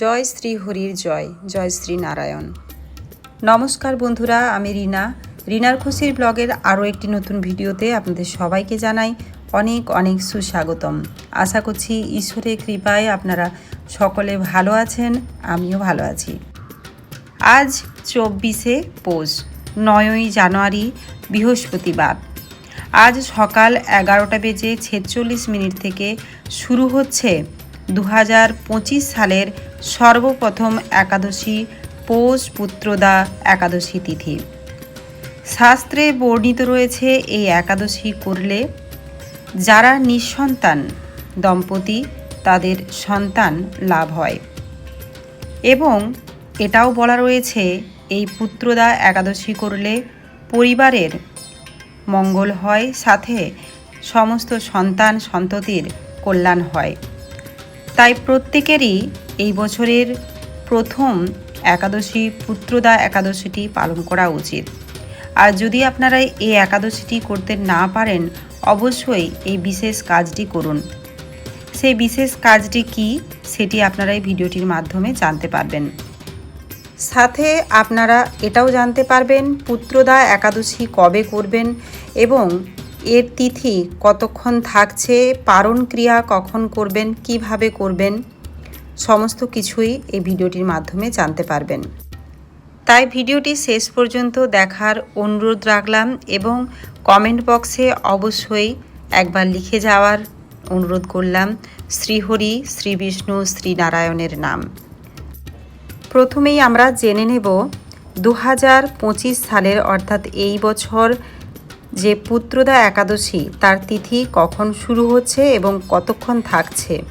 জয় শ্রী হরির জয় জয় শ্রী নারায়ণ। নমস্কার বন্ধুরা, আমি রিনা। রিনার খুশির ব্লগের আরও একটি নতুন ভিডিওতে আপনাদের সবাইকে জানাই অনেক অনেক সুস্বাগতম। আশা করছি ঈশ্বরের কৃপায় আপনারা সকলে ভালো আছেন, আমিও ভালো আছি। আজ চব্বিশে পৌষ, নয়ই জানুয়ারি, বৃহস্পতিবার। আজ সকাল এগারোটা বেজে ছেচল্লিশ মিনিট থেকে শুরু হচ্ছে দু হাজার পঁচিশ সালের সর্বপ্রথম একাদশী পৌষ পুত্রদা একাদশী তিথি। শাস্ত্রে বর্ণিত রয়েছে এই একাদশী করলে যারা নিঃসন্তান দম্পতি, তাদের সন্তান লাভ হয়। এবং এটাও বলা রয়েছে, এই পুত্রদা একাদশী করলে পরিবারের মঙ্গল হয়, সাথে সমস্ত সন্তান সন্ততির কল্যাণ হয়। তাই প্রত্যেকেরই এই বছরের প্রথম একাদশী পুত্রদা একাদশীটি পালন করা উচিত। আর যদি আপনারা এই একাদশীটি করতে না পারেন, অবশ্যই এই বিশেষ কাজটি করুন। সেই বিশেষ কাজটি কি, সেটি আপনারা এই ভিডিওটির মাধ্যমে জানতে পারবেন। সাথে আপনারা এটাও জানতে পারবেন, পুত্রদা একাদশী কবে করবেন এবং এর তিথি কতক্ষণ থাকছে, পারণ ক্রিয়া কখন করবেন, কীভাবে করবেন। সমস্ত কিছুই এই ভিডিওটির মাধ্যমে জানতে পারবেন। তাই ভিডিওটি শেষ পর্যন্ত দেখার অনুরোধ রাখলাম এবং কমেন্ট বক্সে অবশ্যই একবার লিখে যাওয়ার অনুরোধ করলাম শ্রীহরি শ্রী বিষ্ণু শ্রী নারায়ণের নাম। প্রথমেই আমরা জেনে নেব দু হাজার পঁচিশ সালের অর্থাৎ এই বছর যে পুত্রদা একাদশী, তার তিথি কখন শুরু হচ্ছে এবং কতক্ষণ থাকছে।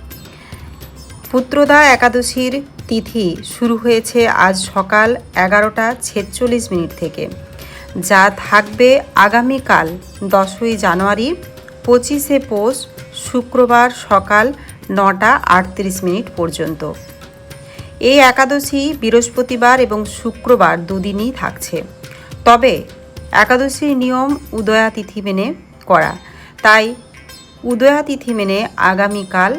পুত্রদা একাদশীর তিথি শুরু হয়েছে আজ সকাল এগারোটা ছেচল্লিশ মিনিট থেকে। যা থাকবে আগামীকাল দশই জানুয়ারি, পঁচিশে পৌষ, শুক্রবার সকাল নটা আটত্রিশ মিনিট পর্যন্ত। এই একাদশী বৃহস্পতিবার এবং শুক্রবার দুদিনই থাকছে। তবে একাদশীর নিয়ম উদয়া তিথি মেনে করা। তাই উদয়া তিথি মেনে আগামীকাল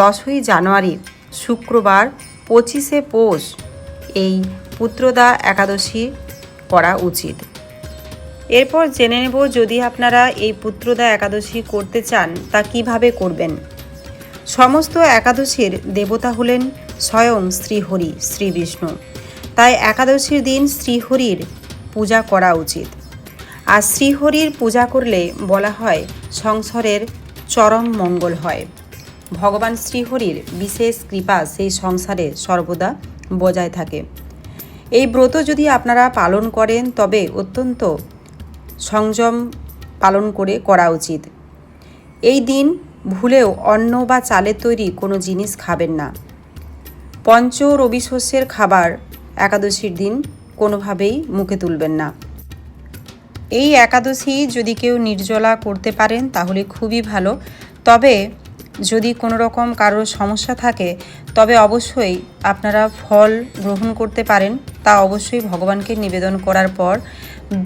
দশই জানুয়ারি শুক্রবার পঁচিশে পৌষ এই পুত্রদা একাদশী করা উচিত। এরপর জেনে নেব যদি আপনারা এই পুত্রদা একাদশী করতে চান, তা কীভাবে করবেন? সমস্ত একাদশীর দেবতা হলেন স্বয়ং শ্রীহরি শ্রী বিষ্ণু তাই একাদশীর দিন শ্রীহরির পূজা করা উচিত। আর শ্রীহরির পূজা করলে বলা হয় সংসারের চরম মঙ্গল হয়। ভগবান শ্রীহরির বিশেষ কৃপা সেই সংসারে সর্বদা বজায় থাকে। এই ব্রত যদি আপনারা পালন করেন, তবে অত্যন্ত সংযম পালন করে করা উচিত। এই দিন ভুলেও অন্ন বা চালের তৈরি কোনো জিনিস খাবেন না। পঞ্চ রবি শস্যের খাবার একাদশীর দিন কোনোভাবেই মুখে তুলবেন না। এই একাদশী যদি কেউ নির্জলা করতে পারেন, তাহলে খুবই ভালো। তবে যদি কোনো রকম কারোর সমস্যা থাকে, তবে অবশ্যই আপনারা ফল গ্রহণ করতে পারেন। তা অবশ্যই ভগবানকে নিবেদন করার পর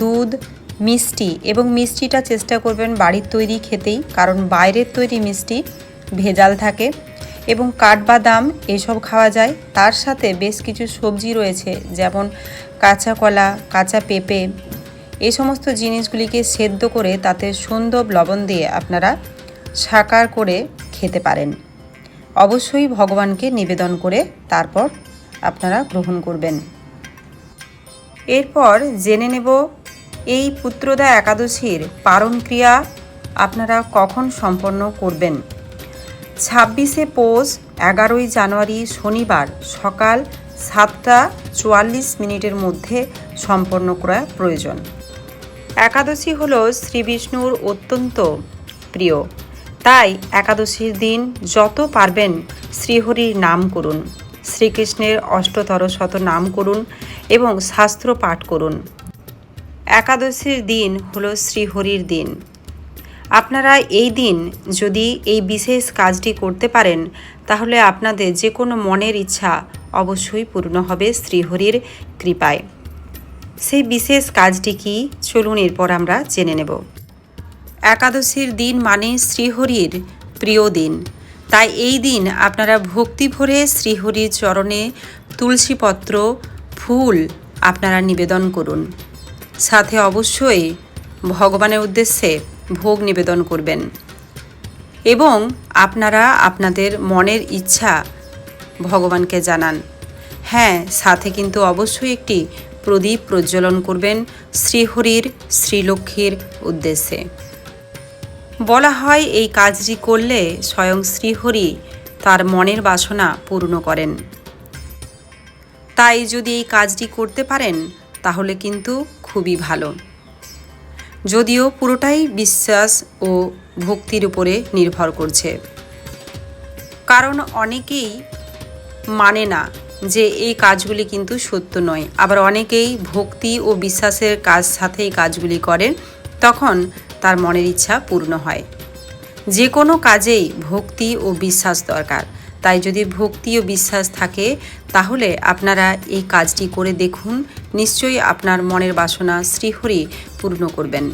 দুধ, মিষ্টি এবং মিষ্টিটা চেষ্টা করবেন বাড়ির তৈরি খেতেই, কারণ বাইরের তৈরি মিষ্টি ভেজাল থাকে এবং কাঠবাদাম এসব খাওয়া যায়। তার সাথে বেশ কিছু সবজি রয়েছে, যেমন কাঁচা কলা, কাঁচা পেঁপে। এই সমস্ত জিনিসগুলিকে সেদ্ধ করে তাতে সুন্দর লবণ দিয়ে আপনারা সাকার করে খেতে পারেন। অবশ্যই ভগবানকে নিবেদন করে তারপর আপনারা গ্রহণ করবেন। এরপর জেনে নেব, এই পুত্রদা একাদশীর পারণ ক্রিয়া আপনারা কখন সম্পন্ন করবেন? ছাব্বিশে পৌষ, এগারোই জানুয়ারি শনিবার সকাল সাতটা চুয়াল্লিশ মিনিটের মধ্যে সম্পন্ন করা প্রয়োজন। একাদশী হল শ্রী বিষ্ণুর অত্যন্ত প্রিয়। তাই একাদশীর দিন যত পারবেন শ্রীহরির নাম করুন। শ্রীকৃষ্ণের অষ্টতর শত নাম করুন এবং শাস্ত্র পাঠ করুন। একাদশীর দিন হলো শ্রীহরির দিন। আপনারা এই দিন যদি এই বিশেষ কাজটি করতে পারেন, তাহলে আপনাদের যে কোনো মনের ইচ্ছা অবশ্যই পূর্ণ হবে শ্রীহরির কৃপায়। সেই বিশেষ কাজটি কি? চলুন এরপর আমরা জেনে নেব। একাদশীর দিন মানে শ্রীহরির প্রিয় দিন। তাই এই দিন আপনারা ভক্তি ভরে শ্রীহরির চরণে তুলসীপত্র, ফুল আপনারা নিবেদন করুন। সাথে অবশ্যই ভগবানের উদ্দেশ্যে ভোগ নিবেদন করবেন। এবং আপনারা আপনাদের মনের ইচ্ছা ভগবানকে জানান। হ্যাঁ সাথে কিন্তু অবশ্যই একটি প্রদীপ প্রজ্বলন করবেন শ্রীহরির, শ্রীলক্ষ্মীর উদ্দেশ্যে। বলা হয়, এই কাজটি করলে স্বয়ং শ্রীহরি তার মনের বাসনা পূর্ণ করেন। তাই যদি এই কাজটি করতে পারেন, তাহলে কিন্তু খুবই ভালো। যদিও পুরোটাই বিশ্বাস ও ভক্তির উপরে নির্ভর করছে। কারণ অনেকেই মানে না যে এই কাজগুলি কিন্তু সত্য নয়। আবার অনেকেই ভক্তি ও বিশ্বাসের কাজ সাথে এই কাজগুলি করেন তখন তার মনের ইচ্ছা পূর্ণ হয়। যে কোনো কাজেই ভক্তি ও বিশ্বাস দরকার। তাই যদি ভক্তি ও বিশ্বাস থাকে, তাহলে আপনারা এই কাজটি করে দেখুন, নিশ্চয়ই আপনার মনের বাসনা শ্রীহরি পূর্ণ করবেন।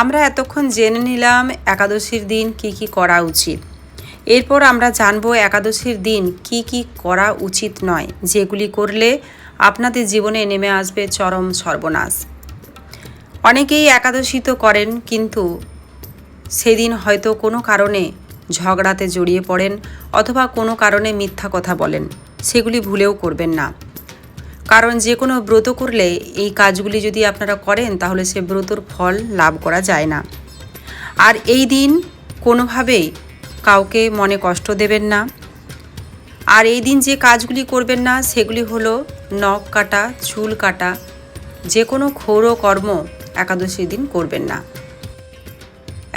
আমরা এতক্ষণ জেনে নিলাম একাদশীর দিন কি কি করা উচিত। এরপর আমরা জানব একাদশীর দিন কি কি করা উচিত নয়, যেগুলি করলে আপনাদের জীবনে নেমে আসবে চরম সর্বনাশ। অনেকেই একাদশী তো করেন, কিন্তু সেদিন হয়তো কোনো কারণে ঝগড়াতে জড়িয়ে পড়েন অথবা কোনো কারণে মিথ্যা কথা বলেন, সেগুলি ভুলেও করবেন না। কারণ যে কোনো ব্রত করলে এই কাজগুলি যদি আপনারা করেন, তাহলে সে ব্রতর ফল লাভ করা যায় না। আর এই দিন কোনোভাবেই কাউকে মনে কষ্ট দেবেন না। আর এই দিন যে কাজগুলি করবেন না, সেগুলি হলো নখ কাটা, চুল কাটা, যে কোনো ক্ষৌর কর্ম একাদশীর দিন করবেন না।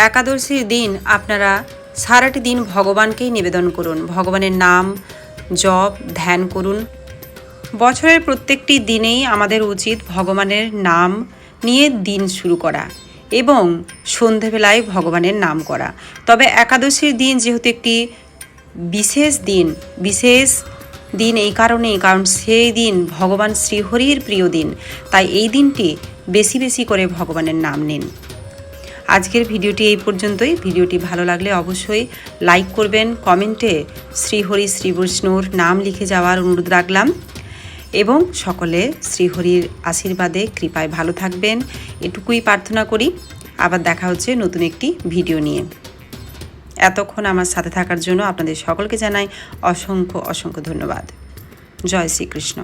একাদশীর দিন আপনারা সারাটি দিন ভগবানকেই নিবেদন করুন। ভগবানের নাম জপ, ধ্যান করুন। বছরের প্রত্যেকটি দিনেই আমাদের উচিত ভগবানের নাম নিয়ে দিন শুরু করা এবং সন্ধেবেলায় ভগবানের নাম করা। তবে একাদশীর দিন যেহেতু একটি বিশেষ দিন বিশেষ দিন এই কারণেই, কারণ সেই দিন ভগবান শ্রীহরির প্রিয় দিন। তাই এই দিনটি বেশি বেশি করে ভগবানের নাম নিন। আজকের ভিডিওটি এই পর্যন্তই। ভিডিওটি ভালো লাগলে অবশ্যই লাইক করবেন, কমেন্টে শ্রীহরি শ্রী বৈষ্ণুর নাম লিখে যাওয়ার অনুরোধ রাখলাম। এবং সকলে শ্রীহরির আশীর্বাদে, কৃপায় ভালো থাকবেন। এটুকুই প্রার্থনা করি। আবার দেখা হচ্ছে নতুন একটি ভিডিও নিয়ে। এতক্ষণ আমার সাথে থাকার জন্য আপনাদের সকলকে জানাই অসংখ্য অসংখ্য ধন্যবাদ। জয় শ্রীকৃষ্ণ।